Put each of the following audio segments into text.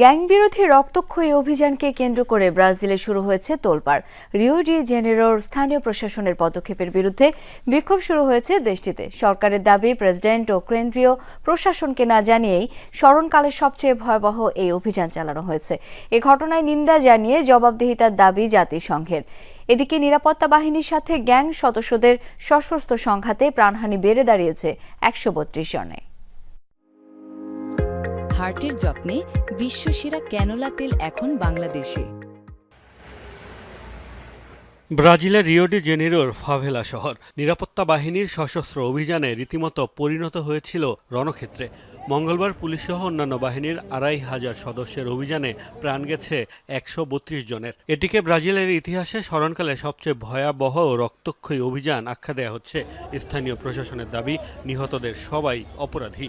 Gang বিরোধী রক্তক্ষয়ী অভিযানকে কেন্দ্র করে ব্রাজিলে শুরু হয়েছে তোলপাড়। রিও ডি জেনেরোর স্থানীয় প্রশাসনের পদক্ষেপের বিরুদ্ধে বিক্ষোভ শুরু হয়েছে দেশটিতে। সরকারের দাবি, প্রেসিডেন্ট ও কেন্দ্রীয় প্রশাসনকে না জানিয়েই স্মরণকালের সবচেয়ে ভয়াবহ এই অভিযান চালানো হয়েছে। এ ঘটনায় নিন্দা জানিয়ে জবাবদিহিতার দাবি জাতিসংঘের। এদিকে নিরাপত্তা বাহিনীর সাথে গ্যাং সদস্যদের সশস্ত্র সংঘাতে প্রাণহানি বেড়ে দাঁড়িয়েছে একশো বত্রিশ জনে। হার্টের যত্নে বিশ্বসেরা ক্যানোলা তেল এখন বাংলাদেশে। ব্রাজিলের রিও ডি জেনেরোর ফাভেলা শহর। নিরাপত্তা বাহিনীর সশস্ত্র অভিযানে রীতিমতো পরিণত হয়েছিল রণক্ষেত্রে। মঙ্গলবার পুলিশসহ অন্যান্য বাহিনীর আড়াই হাজার সদস্যের অভিযানে প্রাণ গেছে একশো বত্রিশ জনের। এটিকে ব্রাজিলের ইতিহাসে স্মরণকালে সবচেয়ে ভয়াবহ ও রক্তক্ষয়ী অভিযান আখ্যা দেওয়া হচ্ছে। স্থানীয় প্রশাসনের দাবি, নিহতদের সবাই অপরাধী।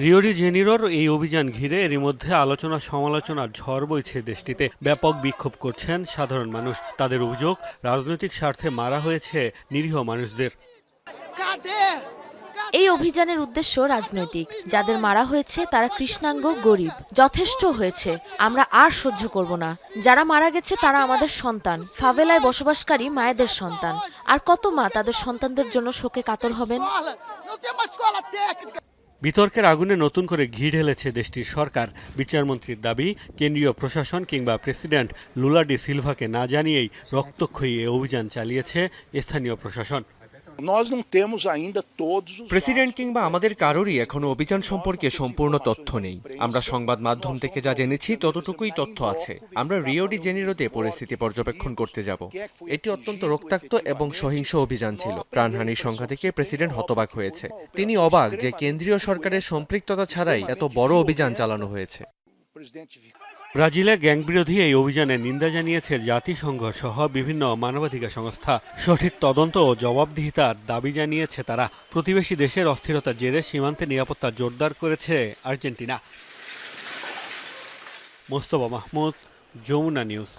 রিও ডি জেনিরোর এই অভিযান ঘিরে এরই মধ্যে আলোচনা সমালোচনার ঝড় বইছে দেশটিতে। ব্যাপক বিক্ষোভ করছেন সাধারণ মানুষ। তাদের অভিযোগ, রাজনৈতিক স্বার্থে মারা হয়েছে নিরীহ মানুষদের। এই অভিযানের উদ্দেশ্য রাজনৈতিক। যাদের মারা হয়েছে তারা কৃষ্ণাঙ্গ, গরিব। যথেষ্ট হয়েছে। আমরা আর সহ্য করব না। যারা মারা গেছে তারা আমাদের সন্তান। ফাভেলায় বসবাসকারী মায়েদের সন্তান। আর কত মা তাদের সন্তানদের জন্য শোকে কাতর হবেন? বিতর্কের আগুনে নতুন করে ঘি ঢেলেছে দেশটির সরকার। বিচারমন্ত্রীর দাবি, কেন্দ্রীয় প্রশাসন কিংবা প্রেসিডেন্ট লুলাডি সিলভাকে না জানিয়েই রক্তক্ষয়ী এ অভিযান চালিয়েছে স্থানীয় প্রশাসন। Nós não temos ainda todos os president কিংবা আমাদের কারোরই এখনও অভিযান সম্পর্কে সম্পূর্ণ তথ্য নেই। আমরা সংবাদ মাধ্যম থেকে যা জেনেছি ততটুকুই তথ্য আছে। আমরা রিও ডি জেনিরোতে পরিস্থিতি পর্যবেক্ষণ করতে যাব। এটি অত্যন্ত রক্তাক্ত এবং সহিংস অভিযান ছিল। প্রাণহানির সংখ্যা থেকে প্রেসিডেন্ট হতবাক হয়েছে। তিনি অবাক যে কেন্দ্রীয় সরকারের সম্পৃক্ততা ছাড়াই এত বড় অভিযান চালানো হয়েছে। ব্রাজিলে গ্যাং বিরোধী এই অভিযানে নিন্দা জানিয়েছে জাতিসংঘ সহ বিভিন্ন মানবাধিকার সংস্থা। সঠিক তদন্ত ও জবাবদিহিতার দাবি জানিয়েছে তারা। প্রতিবেশী দেশের অস্থিরতার জেরে সীমান্তে নিরাপত্তা জোরদার করেছে আর্জেন্টিনা। মোস্তফা মাহমুদ, যমুনা নিউজ।